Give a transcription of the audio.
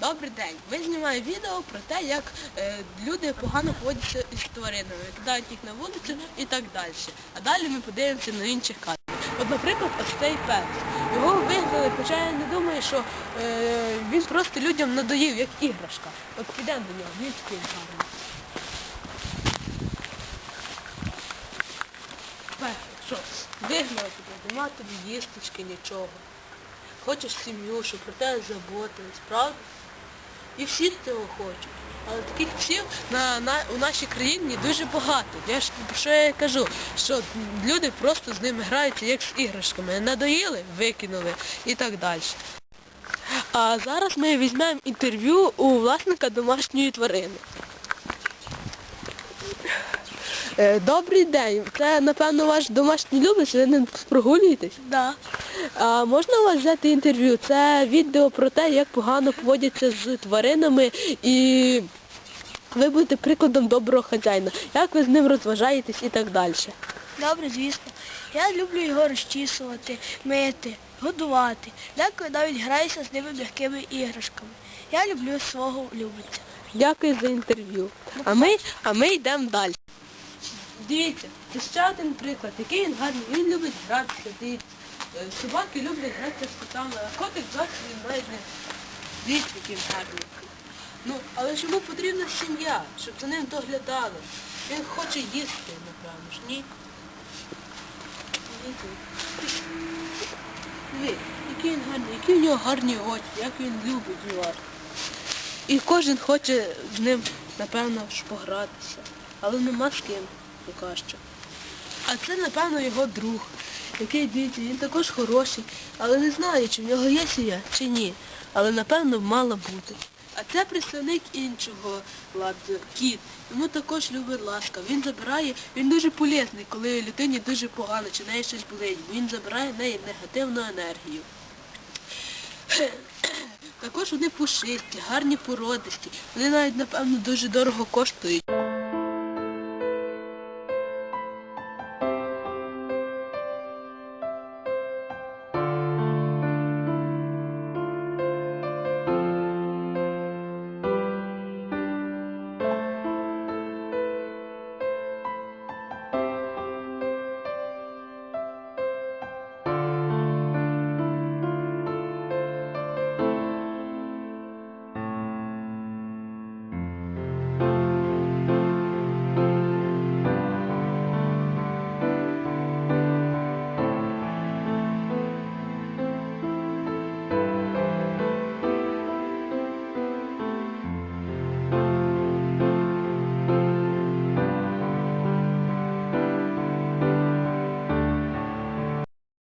Добрий день. Ми знімаємо відео про те, як е, люди погано поводяться із тваринами, кидають їх на вулицю і так далі. А далі ми подивимося на інших кадрах. От, наприклад, ось цей пес. Його вигнали, хоча я не думаю, що е, він просто людям надоїв, як іграшка. От підемо до нього, він такий гарний. Пес, що, вигнали тебе, нема тобі їсточки, нічого. Хочеш сім'ю, щоб про тебе заботились, правда? І всі цього хочуть. Але таких псів на, на, у нашій країні дуже багато. Я ж що я кажу, що люди просто з ними граються як з іграшками. Надоїли, викинули і так далі. А зараз ми візьмемо інтерв'ю у власника домашньої тварини. Е, Добрий день. Це, напевно, ваш домашній любець, ви не прогулюєтесь? Да. А можна у вас взяти інтерв'ю? Це відео про те, як погано поводяться з тваринами і ви будете прикладом доброго хазяїна. Як ви з ним розважаєтесь і так далі. Добре, звісно. Я люблю його розчісувати, мити, годувати. Деколи навіть граюся з ними м'якими іграшками. Я люблю свого улюбленця. Дякую за інтерв'ю. А ми, а ми йдемо далі. Дивіться, це ще один приклад, який він гарний. Він любить гратися. Дивіться. Е, Собаки люблять гратися з котами, а котик завжди він який він гарний. Ну, але ж йому потрібна сім'я, щоб за ним доглядали. Він хоче їсти, напевно ж, ні? Дивіться, який він гарний, які в нього гарні очі, як він любить його. І кожен хоче з ним, напевно, ж погратися. Але нема з ким поки що. А це, напевно, його друг, який, дивіться, він також хороший, але не знаю, чи в нього є сім'я, чи ні. Але, напевно, мала бути. А це представник іншого ладу, кіт. Йому також любить ласка. Він забирає, він дуже полезний, коли людині дуже погано, чи неї щось болить, бо він забирає в неї негативну енергію. Також вони пушисті, гарні породисті. Вони навіть, напевно, дуже дорого коштують.